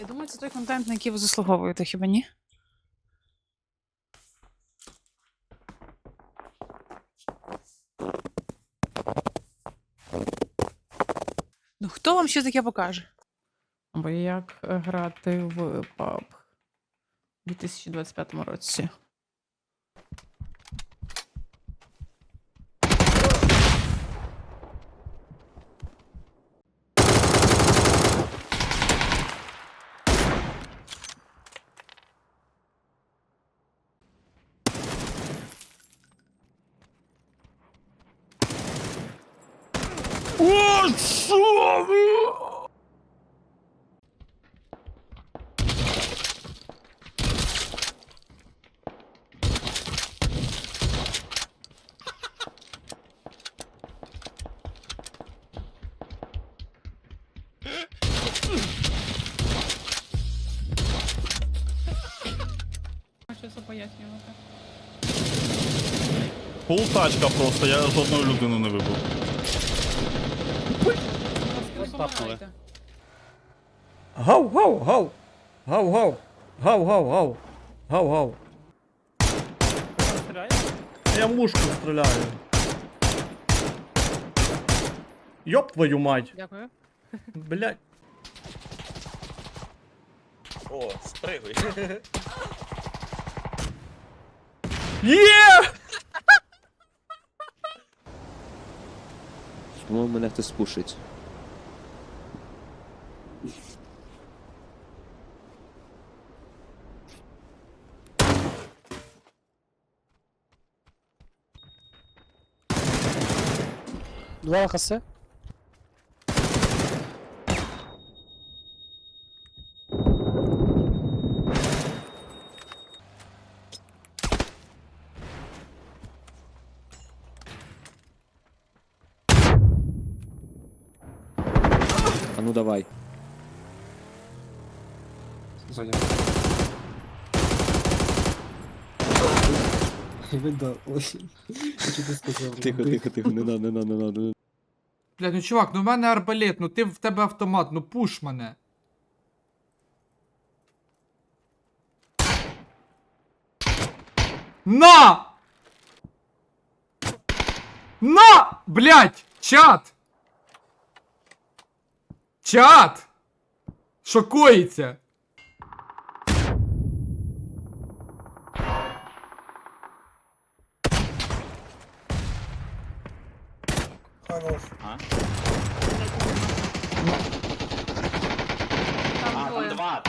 Я думаю, це той контент, на який ви заслуговуєте, хіба ні? Ну, хто вам ще таке покаже? Або як грати в PUBG у 2025 році? О, що ви? Що пояснювати? Полтачка просто, я жодної людини не вибив. Стапнули. Гав, гав, гав. Гав, гав. Гав, гав, гав. Гав, гав. Я мушку стріляю. Йоп твою мать. Дякую. Блять. О, спригуй. Є! Тому мене хтось пушить. Два хасе. А ну давай. Зоня. Видно, сказав? Тихо, тихо, тихо, не надо, не надо, не надо. Бля, ну чувак, ну в мене арбалет, ну ти в тебе автомат, ну пуш мене. На! На! Блять! Чат! Чат! Шокується! Там А, двоє. там два.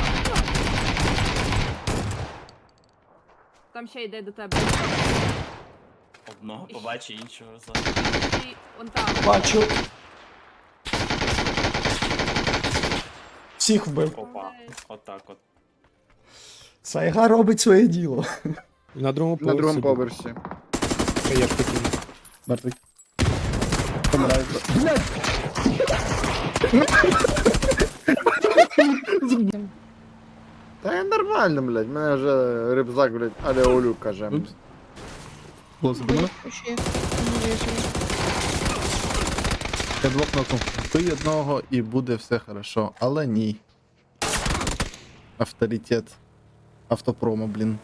Там ще йде до тебе. Одного побачу, іншого за. І он там. Бачу. Всіх вбив. Опа. Отак от. Сайга робить своє діло. На другому На другому поверсі. Я ж такий. Мертвий. Та я нормально, блядь. Мене вже рюкзак, блядь, алеолю каже. Голоси до мене. Я двох нокнув. Вбий одного і буде все хорошо. Але ні. Авторитет. Автопрома, блін.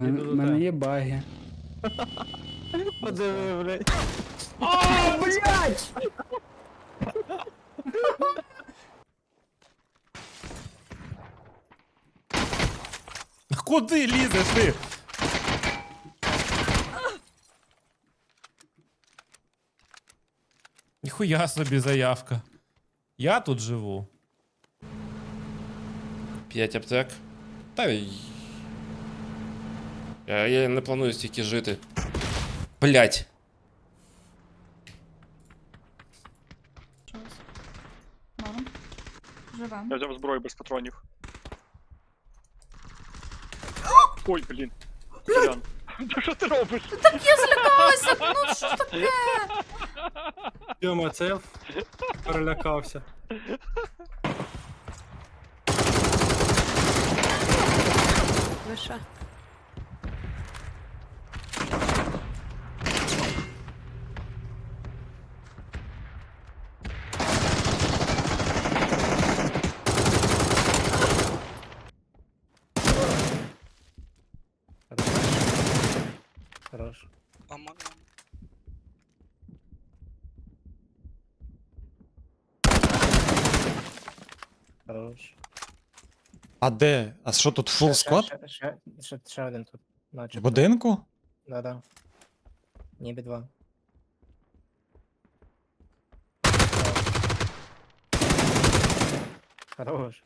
У мене є баги. Подиви, блядь. Куди лізеш ти? Ніхуя собі заявка. Я тут живу. П'ять аптек. Та й. Я, я не планую стільки жити. Блять. Живем. Я взяв зброю без патронів. Ой, блін. Що ти робиш? Я злякалася, ну що ж таке? Йома, це я перелякався. Хорош. Хорош. А де? А що тут фул склад? Ще, ще, ще, ще один тут. В Наче. будинку? Да-да. Ніби два. Хорош.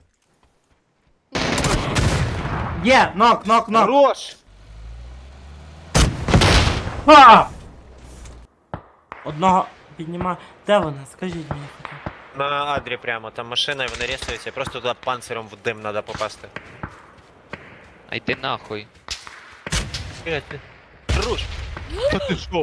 Є! Нок, нок, нок! Хорош! А! Одного підніма. Де вона? Скажіть мені. На адрі прямо, там машина і вони рісуються, просто туди панциром в дим треба попасти. А йди нахуй. Руш! Та ти що?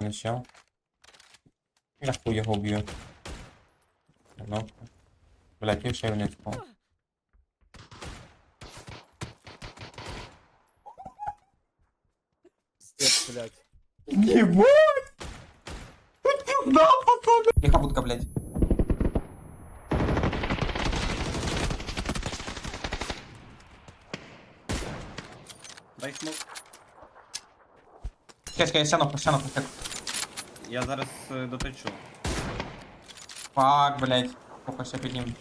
Начал. Я хуй його вб'ю. Ну. Блять, я ще не спав. Степ, блядь. Яка будка, блять? Дай смок. Чекай, я сяну, сяну. Я зараз доточу. Фак, блять. Поки все піднім.